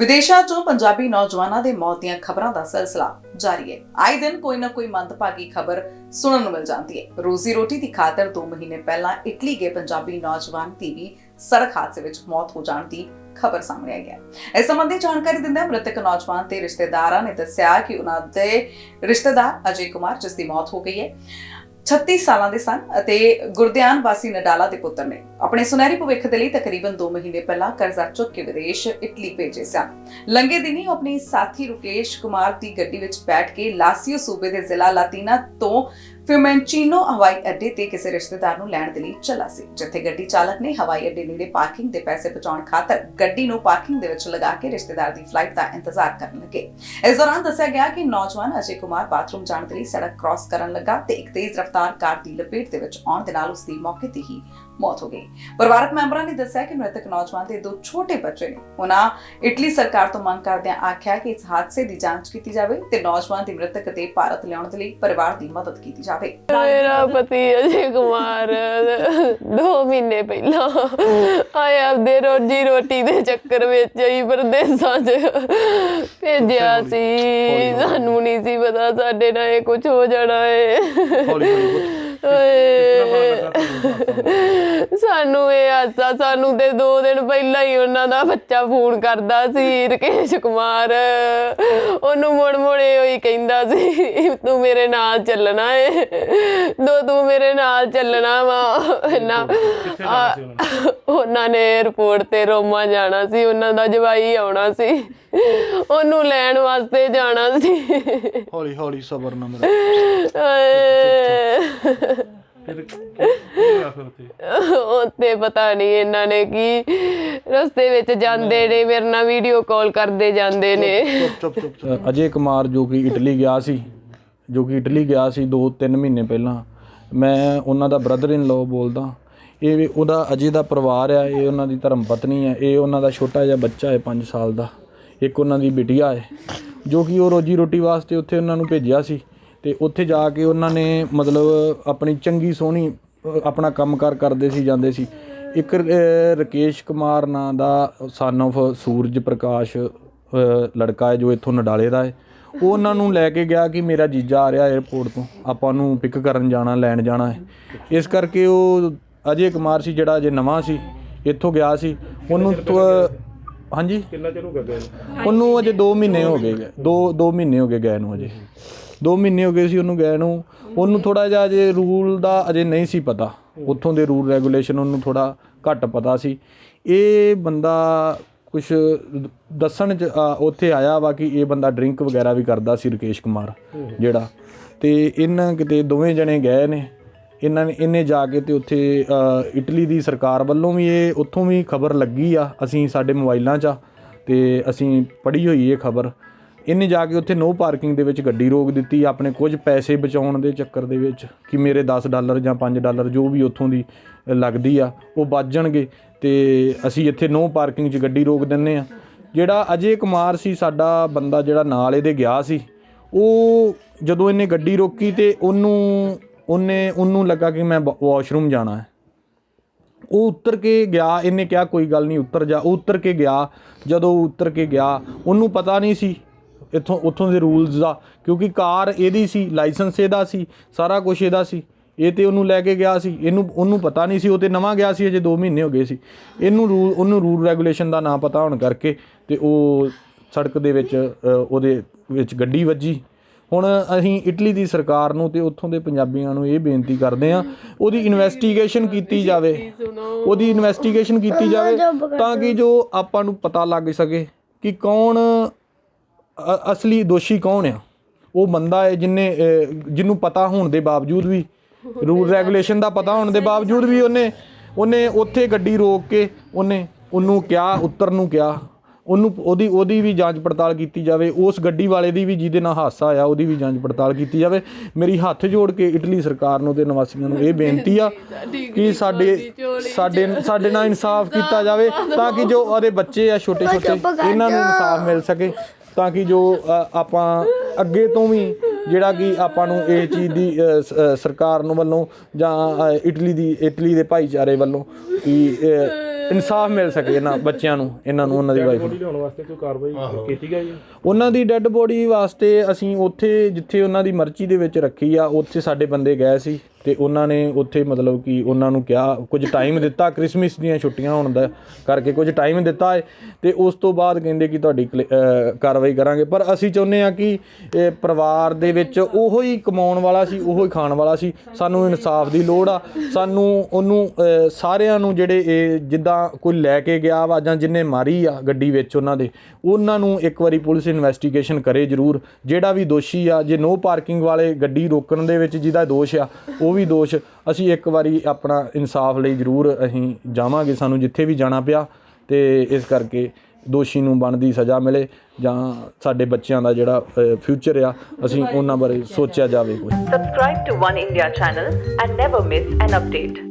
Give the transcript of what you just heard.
ਵਿਦੇਸ਼ਾਂ 'ਚੋਂ ਪੰਜਾਬੀ ਨੌਜਵਾਨਾਂ ਦੇ ਮੌਤ ਦੀਆਂ ਖਬਰਾਂ ਦਾ ਸਿਲਸਿਲਾ ਜਾਰੀ ਹੈ। ਆਏ ਦਿਨ ਕੋਈ ਨਾ ਕੋਈ ਮੰਦਭਾਗੀ ਖਬਰ ਸੁਣਨ ਨੂੰ ਮਿਲ ਜਾਂਦੀ ਹੈ। ਰੋਜ਼ੀ ਰੋਟੀ ਦੀ ਖਾਤਰ 2 ਮਹੀਨੇ ਪਹਿਲਾਂ ਇਟਲੀ ਗਏ ਪੰਜਾਬੀ ਨੌਜਵਾਨ ਦੀ ਵੀ ਸੜਕ ਹਾਦਸੇ ਵਿੱਚ ਮੌਤ ਹੋ ਜਾਣ ਦੀ ਖਬਰ ਸਾਹਮਣੇ ਆਈ ਹੈ। ਇਸ ਸੰਬੰਧੀ ਜਾਣਕਾਰੀ ਦਿੰਦਿਆਂ ਮ੍ਰਿਤਕ ਨੌਜਵਾਨ ਤੇ ਰਿਸ਼ਤੇਦਾਰਾਂ ਨੇ ਦੱਸਿਆ ਕਿ ਉਹਨਾਂ ਦੇ ਰਿਸ਼ਤੇਦਾਰ ਅਜੇ ਕੁਮਾਰ, ਜਿਸ ਦੀ ਮੌਤ ਹੋ ਗਈ ਹੈ। 36 ਸਾਲਾਂ ਦੇ ਸਨ ਅਤੇ ਗੁਰਦਿਆਨ ਵਾਸੀ ਨਡਾਲਾ ਦੇ ਪੁੱਤਰ ਨੇ। ਆਪਣੇ ਸੁਨਹਿਰੀ ਭਵਿੱਖ ਦੇ ਲਈ ਤਕਰੀਬਨ 2 ਮਹੀਨੇ ਪਹਿਲਾਂ ਕਰਜ਼ਾ ਚੁੱਕ ਕੇ ਵਿਦੇਸ਼ ਇਟਲੀ ਭੇਜੇ ਸਨ। ਲੰਗੇ ਦਿਨੀ ਉਹ ਆਪਣੀ ਸਾਥੀ ਰੁਕੇਸ਼ ਕੁਮਾਰ ਦੀ ਗੱਡੀ ਵਿੱਚ ਬੈਠ ਕੇ ਲਾਸੀਓ ਸੂਬੇ ਦੇ ਜ਼ਿਲ੍ਹਾ ਲਾਤੀਨਾ ਤੋਂ ਫਿਮੈਂਚੀਨੋ ਹਵਾਈ ਅੱਡੇ ਤੇ ਕਿਸੇ ਰਿਸ਼ਤੇਦਾਰ ਨੂੰ ਲੈਣ ਦੇ ਲਈ ਚੱਲਾ ਸੀ, ਜਿੱਥੇ ਗੱਡੀ ਚਾਲਕ ਨੇ ਹਵਾਈ ਅੱਡੇ ਨੇੜੇ ਪਾਰਕਿੰਗ ਦੇ ਪੈਸੇ ਬਚਾਉਣ ਖਾਤਰ ਗੱਡੀ ਨੂੰ ਪਾਰਕਿੰਗ ਦੇ ਵਿੱਚ ਲਗਾ ਕੇ ਰਿਸ਼ਤੇਦਾਰ ਦੀ ਫਲਾਈਟ ਦਾ ਇੰਤਜ਼ਾਰ ਕਰਨ ਲੱਗੇ। ਇਸ ਦੌਰਾਨ ਦੱਸਿਆ ਗਿਆ ਕਿ ਨੌਜਵਾਨ ਅਜੇ ਕੁਮਾਰ ਬਾਥਰੂਮ ਜਾਣ ਦੇ ਲਈ ਸੜਕ ਕ੍ਰਾਸ ਕਰਨ ਲੱਗਾ ਤੇ ਇੱਕ ਤੇਜ਼ ਰਫ਼ਤਾਰ ਕਾਰ ਦੀ ਲਪੇਟ ਦੇ ਵਿੱਚ ਆਉਣ ਦੇ ਨਾਲ ਉਸ ਦੀ ਮੌਕੇ ਤੇ ਹੀ ਮੌਤ ਹੋ ਗਈ ਪਰਿਵਾਰਕ ਮੈਂਬਰਾਂ ਨੇ ਦੱਸਿਆ ਕਿ ਮ੍ਰਿਤਕ ਨੌਜਵਾਨ ਦੇ ਦੋ ਛੋਟੇ ਬੱਚੇ ਨੇ ਉਹਨਾਂ ਇਟਲੀ ਸਰਕਾਰ ਤੋਂ ਮੰਗ ਕਰਦਿਆਂ ਆਖਿਆ ਕਿ ਇਸ ਹਾਦਸੇ ਦੀ ਜਾਂਚ ਕੀਤੀ ਜਾਵੇ ਤੇ ਨੌਜਵਾਨ ਦੀ ਮ੍ਰਿਤਕ ਤੇ ਭਾਰਤ ਲਿਆਉਣ ਦੇ ਲਈ ਪਰਿਵਾਰ ਦੀ ਮਦਦ ਕੀਤੀ ਜਾਵੇ ਮੇਰਾ ਪਤੀ ਅਜੇ ਕੁਮਾਰ 2 ਮਹੀਨੇ ਪਹਿਲਾਂ ਆਇਆ ਆਪਦੇ ਰੋਜੀ ਰੋਟੀ ਦੇ ਚੱਕਰ ਵਿੱਚ ਹੀ ਪਰਦੇਸਾਂ 'ਚ ਭੇਜਿਆ ਸੀ ਸਾਨੂੰ ਨਹੀਂ ਸੀ ਪਤਾ ਸਾਡੇ ਨਾਲ ਇਹ ਕੁਝ ਹੋ ਜਾਣਾ ਏ ਹੌਲੀ ਹੌਲੀ ਓਏ। ਸਾਨੂੰ ਇਹ ਆਸਾ ਸਾਨੂੰ ਤੇ 2 ਦਿਨ ਪਹਿਲਾਂ ਹੀ ਉਹਨਾਂ ਦਾ ਬੱਚਾ ਫੋਨ ਕਰਦਾ ਸੀ ਰਕੇਸ਼ ਕੁਮਾਰ। ਉਹਨੂੰ ਮੁੜ ਮੁੜੇ ਹੋਈ ਕਹਿੰਦਾ ਸੀ ਤੂੰ ਮੇਰੇ ਨਾਲ ਚੱਲਣਾ ਏ। ਦੋ ਤੂੰ ਮੇਰੇ ਨਾਲ ਚੱਲਣਾ ਵਾ। ਨਾ ਉਹਨਾਂ? ਨੇ 에어ਪੋਰਟ ਤੇ ਰੋਮਾ ਜਾਣਾ ਸੀ ਉਹਨਾਂ ਦਾ ਜਵਾਈ ਆਉਣਾ ਸੀ। ਉਹਨੂੰ ਲੈਣ ਵਾਸਤੇ ਜਾਣਾ ਸੀ। ਹੌਲੀ ਹੌਲੀ ਸਬਰ ਨਾਲ ਮੇਰਾ ਓਏ ਫਿਰ ਕੀ ਹੋਇਆ ਫਿਰ ਉੱਥੇ? ਉੱਤੇ ਪਤਾ ਨਹੀਂ ਇਹਨਾਂ ਨੇ ਕੀ ਰਸਤੇ ਵਿੱਚ ਜਾਂਦੇ ਨੇ ਮੇਰੇ ਨਾਲ ਵੀਡੀਓ ਕਾਲ ਕਰਦੇ ਜਾਂਦੇ ਨੇ। ਚੁੱਪ ਚੁੱਪ ਚੁੱਪ ਅਜੇ ਕੁਮਾਰ ਜੋ ਕਿ ਇਟਲੀ ਗਿਆ ਸੀ ਜੋ ਕਿ ਇਟਲੀ ਗਿਆ ਸੀ 2-3 ਮਹੀਨੇ ਪਹਿਲਾਂ। ਮੈਂ ਉਹਨਾਂ ਦਾ ਬ੍ਰਦਰ ਇਨ ਲਾਅ ਬੋਲਦਾ ਇਹ ਵੀ ਉਹਦਾ ਅਜੇ ਦਾ ਪਰਿਵਾਰ ਆ ਇਹ ਉਹਨਾਂ ਦੀ ਧਰਮ ਪਤਨੀ ਹੈ ਇਹ ਉਹਨਾਂ ਦਾ ਛੋਟਾ ਜਿਹਾ ਬੱਚਾ ਹੈ 5 ਸਾਲ ਦਾ। ਇੱਕ ਉਹਨਾਂ ਦੀ ਬਿਟੀਆ ਹੈ ਜੋ ਕਿ ਉਹ ਰੋਜੀ ਰੋਟੀ ਵਾਸਤੇ ਉੱਥੇ ਉਹਨਾਂ ਨੂੰ ਭੇਜਿਆ ਸੀ। ਤੇ ਉੱਥੇ ਜਾ ਕੇ ਉਹਨਾਂ ਨੇ ਮਤਲਬ ਆਪਣੀ ਚੰਗੀ ਸੋਹਣੀ ਅ, ਆਪਣਾ ਕੰਮਕਾਰ ਕਰਦੇ ਸੀ ਜਾਂਦੇ ਸੀ। ਇੱਕ ਅ, ਰਕੇਸ਼ ਕੁਮਾਰ ਨਾਂ ਦਾ ਸਨ of ਸੂਰਜ ਪ੍ਰਕਾਸ਼ ਲੜਕਾ ਹੈ ਜੋ ਇੱਥੋਂ ਨਡਾਲੇ ਦਾ ਹੈ। ਉਹ ਉਹਨਾਂ ਨੂੰ ਲੈ ਕੇ ਗਿਆ ਕਿ ਮੇਰਾ ਜੀਜਾ ਆ ਰਿਹਾ 에어ਪੋਰਟ ਤੋਂ। ਆਪਾਂ ਨੂੰ ਪਿਕ ਕਰਨ ਜਾਣਾ ਲੈਣ ਜਾਣਾ ਹੈ। ਇਸ ਕਰਕੇ ਉਹ ਅਜੇ ਕੁਮਾਰ ਸੀ ਜਿਹੜਾ ਅਜੇ ਨਵਾਂ ਸੀ ਇੱਥੋਂ ਗਿਆ ਸੀ। ਉਹਨੂੰ ਹਾਂਜੀ? ਕਿੰਨਾ ਚਿਰ ਹੋ ਗਿਆ ਗਏ ਨੂੰ? ਉਹਨੂੰ ਅਜੇ 2 ਮਹੀਨੇ ਹੋ ਗਏ 2 2 ਮਹੀਨੇ ਹੋ ਗਏ ਗਏ ਨੂੰ ਅਜੇ। 2 ਮਹੀਨੇ ਹੋ ਗਏ ਸੀ ਉਹਨੂੰ ਗਏ ਨੂੰ। ਉਹਨੂੰ ਥੋੜਾ ਜਿਹਾ ਅਜੇ ਰੂਲ ਦਾ ਅਜੇ ਨਹੀਂ ਸੀ ਪਤਾ। ਉੱਥੋਂ ਦੇ ਰੂਲ ਰੈਗੂਲੇਸ਼ਨ ਉਹਨੂੰ ਥੋੜਾ ਘੱਟ ਪਤਾ ਸੀ। ਇਹ ਬੰਦਾ ਕੁਝ ਦੱਸਣ ਚ ਆ, ਉੱਥੇ ਆਇਆ ਵਾ ਕਿ ਇਹ ਬੰਦਾ ਡਰਿੰਕ ਵਗੈਰਾ ਵੀ ਕਰਦਾ ਸੀ ਰਕੇਸ਼ ਕੁਮਾਰ ਜਿਹੜਾ। ਤੇ ਇਹਨਾਂ ਕਿਤੇ ਦੋਵੇਂ ਜਣੇ ਗਏ ਨੇ। ਇਹਨਾਂ ਨੇ ਇਹਨੇ ਜਾ ਕੇ ਤੇ ਉੱਥੇ ਇਟਲੀ ਦੀ ਸਰਕਾਰ ਵੱਲੋਂ ਵੀ ਇਹ ਉੱਥੋਂ ਵੀ ਖਬਰ ਲੱਗੀ ਆ, ਅਸੀਂ ਸਾਡੇ ਮੋਬਾਈਲਾਂ 'ਚ ਆ, ਤੇ ਅਸੀਂ ਪੜ੍ਹੀ ਹੋਈ ਇਹ ਖਬਰ। ਇਹਨੇ ਜਾ ਕੇ ਉੱਥੇ ਨੋ ਪਾਰਕਿੰਗ ਦੇ ਵਿੱਚ ਗੱਡੀ ਰੋਕ ਦਿੱਤੀ, ਆਪਣੇ ਕੁਝ ਪੈਸੇ ਬਚਾਉਣ ਦੇ ਚੱਕਰ ਦੇ ਵਿੱਚ, ਕਿ ਮੇਰੇ 10 ਡਾਲਰ ਜਾਂ 5 ਡਾਲਰ ਜੋ ਵੀ ਉੱਥੋਂ ਦੀ ਲੱਗਦੀ ਆ, ਉਹ ਬਚ ਜਾਣਗੇ ਤੇ ਅਸੀਂ ਇੱਥੇ ਨੋ ਪਾਰਕਿੰਗ 'ਚ ਗੱਡੀ ਰੋਕ ਦਿੰਨੇ ਆ। ਜਿਹੜਾ ਅਜੇ ਕੁਮਾਰ ਸੀ, ਸਾਡਾ ਬੰਦਾ ਜਿਹੜਾ ਨਾਲ ਇਹਦੇ ਗਿਆ ਸੀ, ਉਹ ਜਦੋਂ ਇਹਨੇ ਗੱਡੀ ਰੋਕੀ ਤੇ ਉਹਨੂੰ ਉਹਨੇ, ਉਹਨੂੰ ਲੱਗਾ ਕਿ ਮੈਂ ਵਾਸ਼ਰੂਮ ਜਾਣਾ ਹੈ। ਉਹ ਉੱਤਰ ਕੇ ਗਿਆ, ਇਹਨੇ ਕਿਹਾ ਕੋਈ ਗੱਲ ਨਹੀਂ, ਉੱਤਰ ਜਾ। ਉਹ ਉੱਤਰ ਕੇ ਗਿਆ, ਜਦੋਂ ਉਹ ਉੱਤਰ ਕੇ ਗਿਆ, ਉਹਨੂੰ ਪਤਾ ਨਹੀਂ ਸੀ ਇੱਥੋਂ, ਉੱਥੋਂ ਦੇ ਰੂਲਸ ਦਾ, ਕਿਉਂਕਿ ਕਾਰ ਇਹਦੀ ਸੀ, ਲਾਇਸੈਂਸ ਇਹਦਾ ਸੀ, ਸਾਰਾ ਕੁਝ ਇਹਦਾ ਸੀ। ਇਹ ਤੇ ਉਹਨੂੰ ਲੈ ਕੇ ਗਿਆ ਸੀ, ਇਹਨੂੰ, ਉਹਨੂੰ ਪਤਾ ਨਹੀਂ ਸੀ, ਉਹ ਤੇ ਨਵਾਂ ਗਿਆ ਸੀ, ਅਜੇ 2 ਮਹੀਨੇ ਹੋ ਗਏ ਸੀ। ਇਹਨੂੰ ਰੂਲ ਉਹਨੂੰ ਰੂਲ ਰੈਗੂਲੇਸ਼ਨ ਦਾ ਨਾ ਪਤਾ ਹੋਣ ਕਰਕੇ ਤੇ ਉਹ ਸੜਕ ਦੇ ਵਿੱਚ ਉਹਦੇ ਵਿੱਚ ਗੱਡੀ ਵੱਜੀ। ਹੁਣ ਅਸੀਂ ਇਟਲੀ ਦੀ ਸਰਕਾਰ ਨੂੰ ਤੇ ਉੱਥੋਂ ਦੇ ਪੰਜਾਬੀਆਂ ਨੂੰ ਇਹ ਬੇਨਤੀ ਕਰਦੇ ਆ ਉਹਦੀ ਇਨਵੈਸਟੀਗੇਸ਼ਨ ਕੀਤੀ ਜਾਵੇ। ਉਹਦੀ ਇਨਵੈਸਟੀਗੇਸ਼ਨ ਕੀਤੀ ਜਾਵੇ ਤਾਂ ਕਿ ਜੋ ਆਪਾਂ ਨੂੰ ਪਤਾ ਲੱਗ ਸਕੇ ਕਿ ਕੌਣ ਅਸਲੀ ਦੋਸ਼ੀ ਕੌਣ ਆ। ਉਹ ਬੰਦਾ ਹੈ ਜਿਨੇ ਜਿਹਨੂੰ ਪਤਾ ਹੋਣ ਦੇ ਬਾਵਜੂਦ ਵੀ ਰੂਲ ਰੈਗੂਲੇਸ਼ਨ ਦਾ ਪਤਾ ਹੋਣ ਦੇ ਬਾਵਜੂਦ ਵੀ ਉਹਨੇ ਉਹਨੇ ਉੱਥੇ ਗੱਡੀ ਰੋਕ ਕੇ ਉਹਨੇ ਉਹਨੂੰ ਕਿਹਾ ਉੱਤਰ ਨੂੰ ਕਿਹਾ। ਉਹਨੂੰ ਉਹਦੀ ਉਹਦੀ ਵੀ ਜਾਂਚ ਪੜਤਾਲ ਕੀਤੀ ਜਾਵੇ ਉਸ ਗੱਡੀ ਵਾਲੇ ਦੀ ਵੀ ਜਿਹਦੇ ਨਾਲ ਹਾਦਸਾ ਆਇਆ ਉਹਦੀ ਵੀ ਜਾਂਚ ਪੜਤਾਲ ਕੀਤੀ ਜਾਵੇ। ਮੇਰੀ ਹੱਥ ਜੋੜ ਕੇ ਇਟਲੀ ਸਰਕਾਰ ਨੂੰ ਤੇ ਨਿਵਾਸੀਆਂ ਨੂੰ ਇਹ ਬੇਨਤੀ ਆ ਕਿ ਸਾਡੇ ਸਾਡੇ ਸਾਡੇ ਨਾਲ ਇਨਸਾਫ ਕੀਤਾ ਜਾਵੇ ਤਾਂ ਕਿ ਜੋ ਉਹਦੇ ਬੱਚੇ ਆ ਛੋਟੇ ਛੋਟੇ ਇਹਨਾਂ ਨੂੰ ਇਨਸਾਫ ਮਿਲ ਸਕੇ ਤਾਂ ਕਿ ਜੋ ਆਪਾਂ ਅੱਗੇ ਤੋਂ ਵੀ ਜਿਹੜਾ ਕਿ ਆਪਾਂ ਨੂੰ ਇਹ ਚੀਜ਼ ਦੀ ਸਰਕਾਰ ਨੂੰ ਵੱਲੋਂ ਜਾਂ ਇਟਲੀ ਦੀ ਇਟਲੀ ਦੇ ਭਾਈਚਾਰੇ ਵੱਲੋਂ ਕਿ ਇਨਸਾਫ ਮਿਲ ਸਕੇ ਇਹਨਾਂ ਬੱਚਿਆਂ ਨੂੰ ਇਹਨਾਂ ਨੂੰ ਉਹਨਾਂ ਦੀ ਵਾਈਫ ਨੂੰ। ਲਿਆਉਣ ਵਾਸਤੇ ਕੋਈ ਕਾਰਵਾਈ ਕੀਤੀ ਗਈ ਹੈ? ਉਹਨਾਂ ਦੀ ਡੈੱਡ ਬੋਡੀ ਵਾਸਤੇ ਅਸੀਂ ਉੱਥੇ ਜਿੱਥੇ ਉਹਨਾਂ ਦੀ ਮਰਚੀ ਦੇ ਵਿੱਚ ਰੱਖੀ ਆ ਉੱਥੇ ਸਾਡੇ ਬੰਦੇ ਗਏ ਸੀ। ਤੇ ਉਹਨਾਂ ਨੇ ਉੱਥੇ ਮਤਲਬ ਕਿ ਉਹਨਾਂ ਨੂੰ ਕਿਹਾ, ਕੁਝ ਟਾਈਮ ਦਿੱਤਾ ਕ੍ਰਿਸਮਸ ਦੀਆਂ ਛੁੱਟੀਆਂ ਹੋਣ ਦਾ ਕਰਕੇ ਕੁਝ ਟਾਈਮ ਦਿੱਤਾ ਹੈ ਤੇ ਉਸ ਤੋਂ ਬਾਅਦ ਕਹਿੰਦੇ ਕਿ ਤੁਹਾਡੀ ਕਲੇ- ਕਾਰਵਾਈ ਕਰਾਂਗੇ। ਪਰ ਅਸੀਂ ਚਾਹੁੰਦੇ ਆ ਕਿ ਪਰਿਵਾਰ ਦੇ ਵਿੱਚ ਉਹੋ ਹੀ ਕਮਾਉਣ ਵਾਲਾ ਸੀ, ਉਹੋ ਹੀ ਖਾਣ ਵਾਲਾ ਸੀ। ਸਾਨੂੰ ਇਨਸਾਫ ਦੀ ਲੋੜ ਆ। ਸਾਨੂੰ ਉਹਨੂੰ ਸਾਰਿਆਂ ਨੂੰ ਜਿਹੜੇ ਇਹ ਜਿੱਦਾਂ ਕੋਈ ਲੈ ਕੇ ਗਿਆ ਵਾ ਜਾਂ ਜਿੰਨੇ ਮਾਰੀ ਆ ਗੱਡੀ ਵਿੱਚ ਉਹਨਾਂ ਦੇ, ਉਹਨਾਂ ਨੂੰ ਇੱਕ ਵਾਰੀ ਪੁਲਿਸ ਇਨਵੈਸਟੀਗੇਸ਼ਨ ਕਰੇ ਜ਼ਰੂਰ। ਜਿਹੜਾ ਵੀ ਦੋਸ਼ੀ ਆ, ਜੇ ਨੋ ਪਾਰਕਿੰਗ ਵਾਲੇ ਗੱਡੀ ਰੋਕਣ ਦੇ ਵਿੱਚ ਜਿਹਦਾ ਦੋਸ਼ ਆ ਉਹ ਉਹ ਵੀ ਦੋਸ਼, ਅਸੀਂ ਇੱਕ ਵਾਰੀ ਆਪਣਾ ਇਨਸਾਫ ਲਈ ਜ਼ਰੂਰ ਅਸੀਂ ਜਾਵਾਂਗੇ, ਸਾਨੂੰ ਜਿੱਥੇ ਵੀ ਜਾਣਾ ਪਿਆ ਤੇ ਇਸ ਕਰਕੇ ਦੋਸ਼ੀ ਨੂੰ ਬਣਦੀ ਸਜ਼ਾ ਮਿਲੇ ਜਾਂ ਸਾਡੇ ਬੱਚਿਆਂ ਦਾ ਜਿਹੜਾ ਫਿਊਚਰ ਆ, ਅਸੀਂ ਉਹਨਾਂ ਬਾਰੇ ਸੋਚਿਆ ਜਾਵੇ ਕੁਝ Subscribe to One India channel and never miss an update.